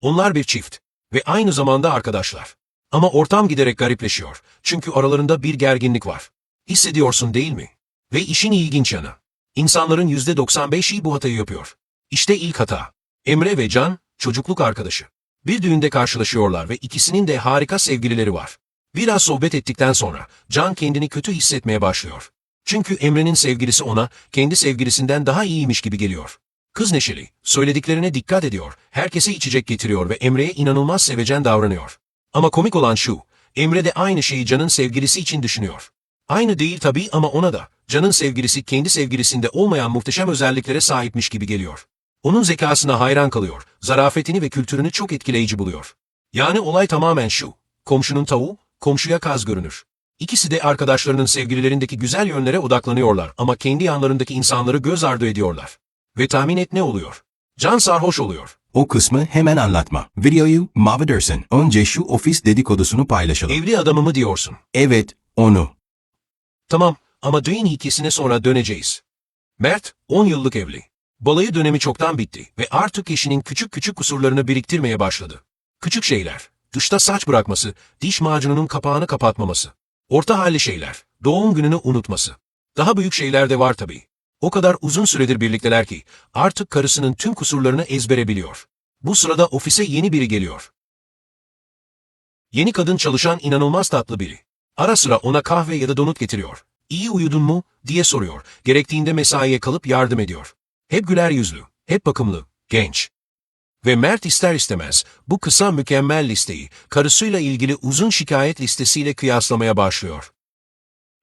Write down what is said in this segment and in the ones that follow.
Onlar bir çift ve aynı zamanda arkadaşlar. Ama ortam giderek garipleşiyor. Çünkü aralarında bir gerginlik var. Hissediyorsun değil mi? Ve işin ilginç yanı. İnsanların %95'i bu hatayı yapıyor. İşte ilk hata. Emre ve Can, çocukluk arkadaşı. Bir düğünde karşılaşıyorlar ve ikisinin de harika sevgilileri var. Biraz sohbet ettikten sonra Can kendini kötü hissetmeye başlıyor. Çünkü Emre'nin sevgilisi ona kendi sevgilisinden daha iyiymiş gibi geliyor. Kız neşeli, söylediklerine dikkat ediyor, herkese içecek getiriyor ve Emre'ye inanılmaz sevecen davranıyor. Ama komik olan şu, Emre de aynı şeyi Can'ın sevgilisi için düşünüyor. Aynı değil tabii ama ona da, Can'ın sevgilisi kendi sevgilisinde olmayan muhteşem özelliklere sahipmiş gibi geliyor. Onun zekasına hayran kalıyor, zarafetini ve kültürünü çok etkileyici buluyor. Yani olay tamamen şu, komşunun tavuğu, komşuya kaz görünür. İkisi de arkadaşlarının sevgililerindeki güzel yönlere odaklanıyorlar ama kendi yanlarındaki insanları göz ardı ediyorlar. Ve tahmin et ne oluyor? Can sarhoş oluyor. O kısmı hemen anlatma. Videoyu mavi dersin. Önce şu ofis dedikodusunu paylaşalım. Evli adamı mı diyorsun? Evet, onu. Tamam ama düğün hikayesine sonra döneceğiz. Mert 10 yıllık evli. Balayı dönemi çoktan bitti ve artık eşinin küçük küçük kusurlarını biriktirmeye başladı. Küçük şeyler, dışta saç bırakması, diş macununun kapağını kapatmaması. Orta halli şeyler, doğum gününü unutması. Daha büyük şeyler de var tabii. O kadar uzun süredir birlikteler ki artık karısının tüm kusurlarını ezbere biliyor. Bu sırada ofise yeni biri geliyor. Yeni kadın çalışan inanılmaz tatlı biri. Ara sıra ona kahve ya da donut getiriyor. İyi uyudun mu diye soruyor. Gerektiğinde mesaiye kalıp yardım ediyor. Hep güler yüzlü, hep bakımlı, genç. Ve Mert ister istemez bu kısa mükemmel listeyi karısıyla ilgili uzun şikayet listesiyle kıyaslamaya başlıyor.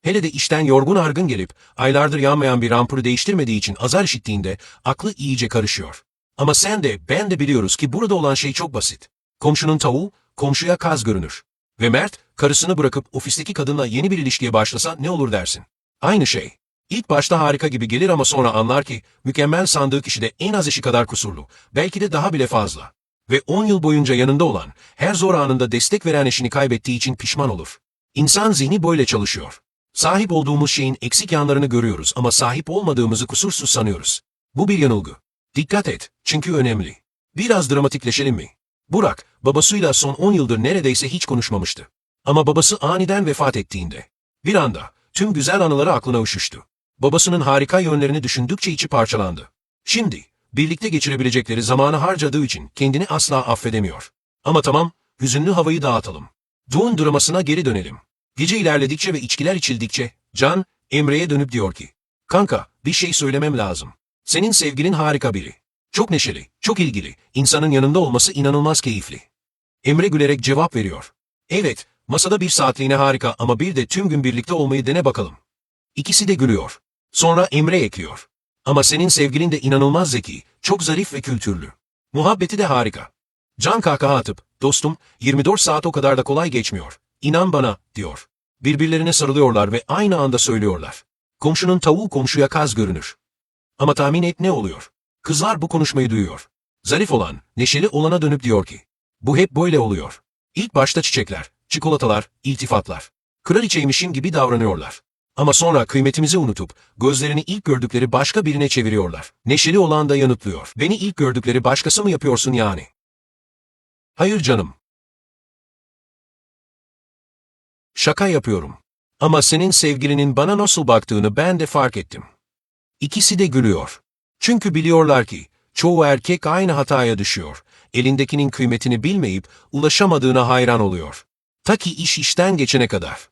Hele de işten yorgun argın gelip aylardır yanmayan bir ampulü değiştirmediği için azar işittiğinde aklı iyice karışıyor. Ama sen de ben de biliyoruz ki burada olan şey çok basit. Komşunun tavuğu komşuya kaz görünür. Ve Mert karısını bırakıp ofisteki kadınla yeni bir ilişkiye başlasa ne olur dersin. Aynı şey. İlk başta harika gibi gelir ama sonra anlar ki mükemmel sandığı kişi de en az eşi kadar kusurlu, belki de daha bile fazla. Ve 10 yıl boyunca yanında olan, her zor anında destek veren eşini kaybettiği için pişman olur. İnsan zihni böyle çalışıyor. Sahip olduğumuz şeyin eksik yanlarını görüyoruz ama sahip olmadığımızı kusursuz sanıyoruz. Bu bir yanılgı. Dikkat et, çünkü önemli. Biraz dramatikleşelim mi? Burak, babasıyla son 10 yıldır neredeyse hiç konuşmamıştı. Ama babası aniden vefat ettiğinde, bir anda tüm güzel anıları aklına üşüştü. Babasının harika yönlerini düşündükçe içi parçalandı. Şimdi, birlikte geçirebilecekleri zamanı harcadığı için kendini asla affedemiyor. Ama tamam, hüzünlü havayı dağıtalım. Düğün dramasına geri dönelim. Gece ilerledikçe ve içkiler içildikçe, Can, Emre'ye dönüp diyor ki, Kanka, bir şey söylemem lazım. Senin sevgilin harika biri. Çok neşeli, çok ilgili, insanın yanında olması inanılmaz keyifli. Emre gülerek cevap veriyor. Evet, masada bir saatliğine harika ama bir de tüm gün birlikte olmayı dene bakalım. İkisi de gülüyor. Sonra Emre ekliyor. Ama senin sevgilin de inanılmaz zeki, çok zarif ve kültürlü. Muhabbeti de harika. Can kahkaha atıp, dostum, 24 saat o kadar da kolay geçmiyor. İnan bana, diyor. Birbirlerine sarılıyorlar ve aynı anda söylüyorlar. Komşunun tavuğu komşuya kaz görünür. Ama tahmin et ne oluyor? Kızlar bu konuşmayı duyuyor. Zarif olan, neşeli olana dönüp diyor ki, bu hep böyle oluyor. İlk başta çiçekler, çikolatalar, iltifatlar. Kraliçeymişim gibi davranıyorlar. Ama sonra kıymetimizi unutup, gözlerini ilk gördükleri başka birine çeviriyorlar. Neşeli olan da yanıtlıyor. Beni ilk gördükleri başkası mı yapıyorsun yani? Hayır canım. Şaka yapıyorum. Ama senin sevgilinin bana nasıl baktığını ben de fark ettim. İkisi de gülüyor. Çünkü biliyorlar ki, çoğu erkek aynı hataya düşüyor. Elindekinin kıymetini bilmeyip, ulaşamadığına hayran oluyor. Ta ki iş işten geçene kadar.